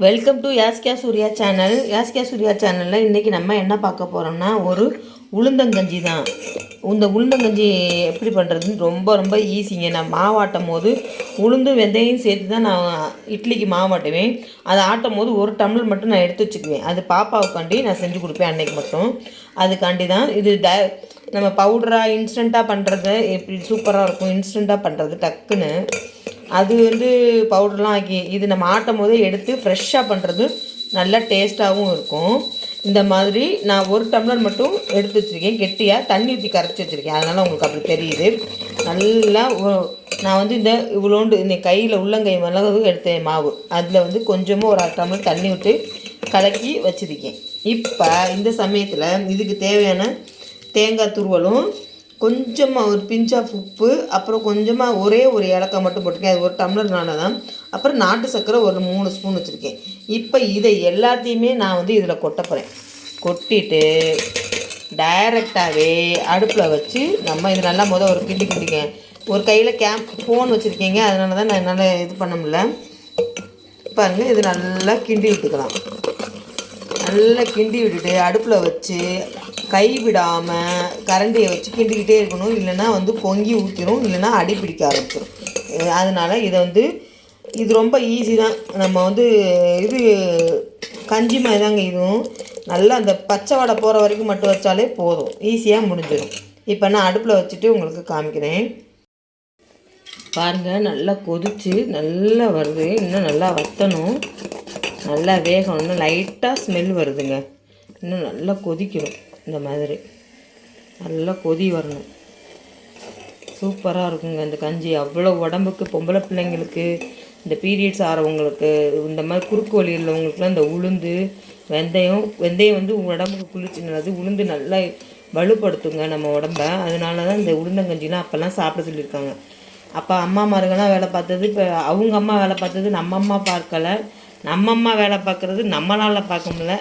Welcome to Yaskiya Surya channel Yaskiya Surya சேனலில் இன்றைக்கி நம்ம என்ன பார்க்க போகிறோம்னா ஒரு உளுந்தங்கஞ்சி தான். இந்த உளுந்தங்கஞ்சி எப்படி பண்ணுறதுன்னு ரொம்ப ரொம்ப ஈஸிங்க நான் மாவாட்டும் போது உளுந்து வெந்தயம் சேர்த்து தான் நான் இட்லிக்கு மாவாட்டுவேன் அதை ஆட்டும் போது ஒரு டம்ளர் மட்டும் நான் எடுத்து வச்சுக்குவேன். அது பாப்பாவுக்காண்டி நான் செஞ்சு கொடுப்பேன் அன்னைக்கு மட்டும். அதுக்காண்டி தான் இது ட நம்ம பவுடராக இன்ஸ்டண்ட்டாக பண்ணுறது எப்படி சூப்பராக இருக்கும் இன்ஸ்டண்ட்டாக பண்ணுறது டக்குன்னு. அது வந்து பவுடர்லாம் ஆக்கி இது நம்ம ஆட்டும் போதே எடுத்து ஃப்ரெஷ்ஷாக பண்ணுறது நல்லா டேஸ்ட்டாகவும் இருக்கும். இந்த மாதிரி நான் ஒரு டம்ளர் மட்டும் எடுத்து வச்சுருக்கேன் கெட்டியாக தண்ணி ஊற்றி கரைச்சி வச்சுருக்கேன். அதனால் உங்களுக்கு அப்படி தெரியுது. நல்லா நான் வந்து இந்த இவ்வளோண்டு இந்த கையில் உள்ளங்கை மிளகு எடுத்தேன் மாவு. அதில் வந்து கொஞ்சமாக ஒரு அரை டம்ளர் தண்ணி விட்டு கலக்கி வச்சுருக்கேன். இப்போ இந்த சமயத்தில் இதுக்கு தேவையான தேங்காய் துருவலும் கொஞ்சமாக ஒரு பிஞ்ச் ஆஃப் உப்பு அப்புறம் கொஞ்சமாக ஒரே ஒரு ஏலக்காய் மட்டும் போட்டிருக்கேன். அது ஒரு டம்ளர்னால தான் அப்புறம் நாட்டு சர்க்கரை ஒரு மூணு ஸ்பூன் வச்சுருக்கேன். இப்போ இதை எல்லாத்தையுமே நான் வந்து இதில் கொட்ட போகிறேன் கொட்டிட்டு டைரெக்டாகவே அடுப்பில் வச்சு நம்ம இது நல்லா முத ஒரு கிண்டி கிண்டிக்க. ஒரு கையில் கேம் ஃபோன் வச்சுருக்கீங்க. அதனால தான் நான் என்னால் இது பண்ண முடியல. பாருங்கள் இது நல்லா கிண்டி விட்டுக்கலாம். நல்லா கிண்டி விட்டுட்டு அடுப்பில் வச்சு கை விடாமல் கரண்டியை வச்சு கிண்டிக்கிட்டே இருக்கணும். இல்லைன்னா வந்து பொங்கி ஊற்றிடும் இல்லைன்னா அடி பிடிக்க ஆரம்பிச்சிடும் அதனால் இதை வந்து இது ரொம்ப ஈஸி தான். நம்ம வந்து இது கஞ்சி மாதிரி தாங்க இதுவும். நல்லா அந்த பச்சை வடை போகிற வரைக்கும் மட்டும் வச்சாலே போதும். ஈஸியாக முடிஞ்சிடும். இப்போ நான் அடுப்பில் வச்சுட்டு உங்களுக்கு காமிக்கிறேன். பாருங்கள் நல்லா கொதிச்சு நல்லா வருது. இன்னும் நல்லா வத்தணும். நல்லா வேகணும் இன்னும் லைட்டாக ஸ்மெல் வருதுங்க. இன்னும் நல்லா கொதிக்கணும். இந்த மாதிரி. நல்லா கொதி வரணும். சூப்பராக இருக்குங்க இந்த கஞ்சி. அவ்வளோ உடம்புக்கு பொம்பளை பிள்ளைங்களுக்கு இந்த பீரியட்ஸ் ஆகிறவங்களுக்கு இந்த மாதிரி குறுக்கு வலி உள்ளவங்களுக்குலாம் இந்த உளுந்து வெந்தயம் வெந்தயம் வந்து உடம்புக்கு குளிர்ச்சி நல்லது. உளுந்து நல்லா வலுப்படுத்துங்க நம்ம உடம்ப. அதனால தான் இந்த உளுந்தங்கஞ்சிலாம் அப்போல்லாம் சாப்பிட சொல்லியிருக்காங்க. அப்போ அம்மா மாருங்கெல்லாம் வேலை பார்த்தது இப்போ அவங்க அம்மா வேலை பார்த்தது நம்ம அம்மா பார்க்கல. நம்ம அம்மா வேலை பார்க்குறது நம்மளால் பார்க்க முடியல.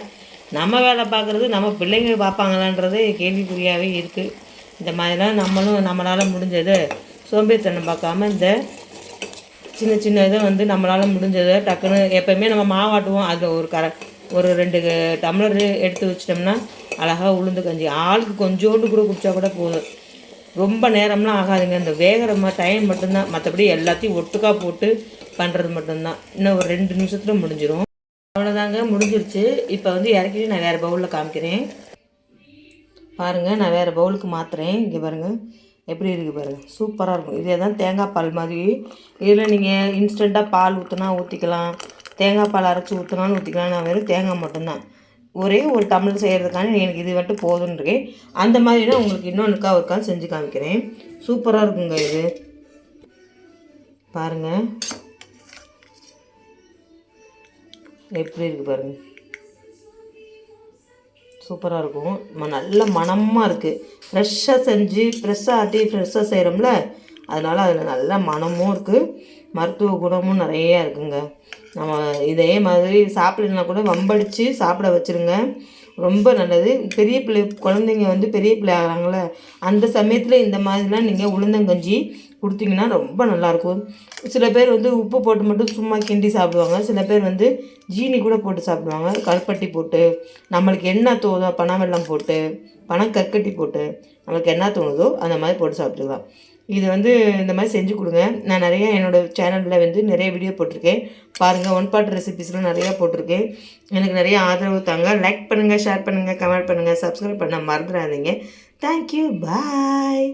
நம்ம வேலை பார்க்குறது நம்ம பிள்ளைங்க பார்ப்பாங்களான்றது கேள்விக்குறியாகவே இருக்குது இந்த மாதிரிலாம் நம்மளும் நம்மளால் முடிஞ்சது சோம்பேறித்தனம் பார்க்காம இந்த சின்ன சின்ன இதை வந்து நம்மளால் முடிஞ்சதை டக்குன்னு எப்போயுமே நம்ம மாவாட்டுவோம் அதில் ஒரு கர ஒரு ரெண்டு டம்ளர் எடுத்து வச்சிட்டோம்னா அழகாக உளுந்து கஞ்சி. ஆளுக்கு கொஞ்சோண்டு கூட குடித்தா கூட போதும். ரொம்ப நேரம்லாம் ஆகாதுங்க. இந்த வேகிற மாதிரி டைம் மட்டும்தான். மற்றபடி எல்லாத்தையும் ஒட்டுக்கா போட்டு பண்ணுறது மட்டும்தான். இன்னும் ஒரு ரெண்டு நிமிஷத்தில் முடிஞ்சிடும் அவ்வளோதாங்க முடிஞ்சிருச்சு. இப்போ வந்து இறக்கிட்டு நான் வேறு பவுலில் காமிக்கிறேன். பாருங்கள் நான் வேறு பவுலுக்கு மாற்றுறேன் இங்கே பாருங்கள் எப்படி இருக்குது பாருங்கள் சூப்பராக இருக்கும். இதே தான் தேங்காய் பால் மாதிரி. இதில் நீங்கள் இன்ஸ்டண்ட்டாக பால் ஊற்றினா ஊற்றிக்கலாம் தேங்காய் பால் அரைச்சி ஊற்றினாலும் ஊற்றிக்கலாம் நான் வெறும் தேங்காய் மட்டும்தான். ஒரே ஒரு டம்ளர் செய்கிறதுக்கான எனக்கு இது மட்டும் போதும்னு இருக்கேன். அந்த மாதிரினா உங்களுக்கு இன்னொன்றுக்கா ஒருக்கா செஞ்சு காமிக்கிறேன். சூப்பராக இருக்குங்க இது. பாருங்கள் எப்படி இருக்குது பாருங்கள் சூப்பராக இருக்கும். ம- நல்ல மனமாக இருக்குது ஃப்ரெஷ்ஷாக செஞ்சு ஃப்ரெஷ்ஷாக ஆட்டி ஃப்ரெஷ்ஷாக செய்கிறோம்ல அதனால் அதில் நல்ல மனமும் இருக்குது மருத்துவ குணமும் நிறையா இருக்குங்க. நம்ம இதே மாதிரி சாப்பிடலனா கூட வம்படித்து சாப்பிட வச்சுருங்க. ரொம்ப நல்லது. பெரிய பிள்ளை குழந்தைங்க வந்து பெரிய பிள்ளை ஆகிறாங்கள அந்த சமயத்தில் இந்த மாதிரிலாம் நீங்கள் உளுந்தங்கஞ்சி கொடுத்தீங்கன்னா ரொம்ப நல்லாயிருக்கும் சில பேர் வந்து உப்பு போட்டு மட்டும் சும்மா கிண்டி சாப்பிடுவாங்க. சில பேர் வந்து ஜீனி கூட போட்டு சாப்பிடுவாங்க. கருப்பட்டி போட்டு நம்மளுக்கு என்ன தோதோ பனவெல்லம் போட்டு பனம் கற்கட்டி போட்டு நம்மளுக்கு என்ன தோணுதோ அந்த மாதிரி போட்டு சாப்பிட்டுக்கலாம். இது வந்து இந்த மாதிரி செஞ்சு கொடுங்க. நான் நிறைய என்னோடய சேனலில் வந்து நிறைய வீடியோ போட்டிருக்கேன். பாருங்கள் ஒன் பார்ட் ரெசிபிஸ்லாம் நிறையா போட்டிருக்கேன். எனக்கு நிறைய ஆதரவு தாங்க. லைக் பண்ணுங்கள் ஷேர் பண்ணுங்கள் கமெண்ட் பண்ணுங்கள் சப்ஸ்கிரைப் பண்ண மறந்துடாதீங்க. Thank you bye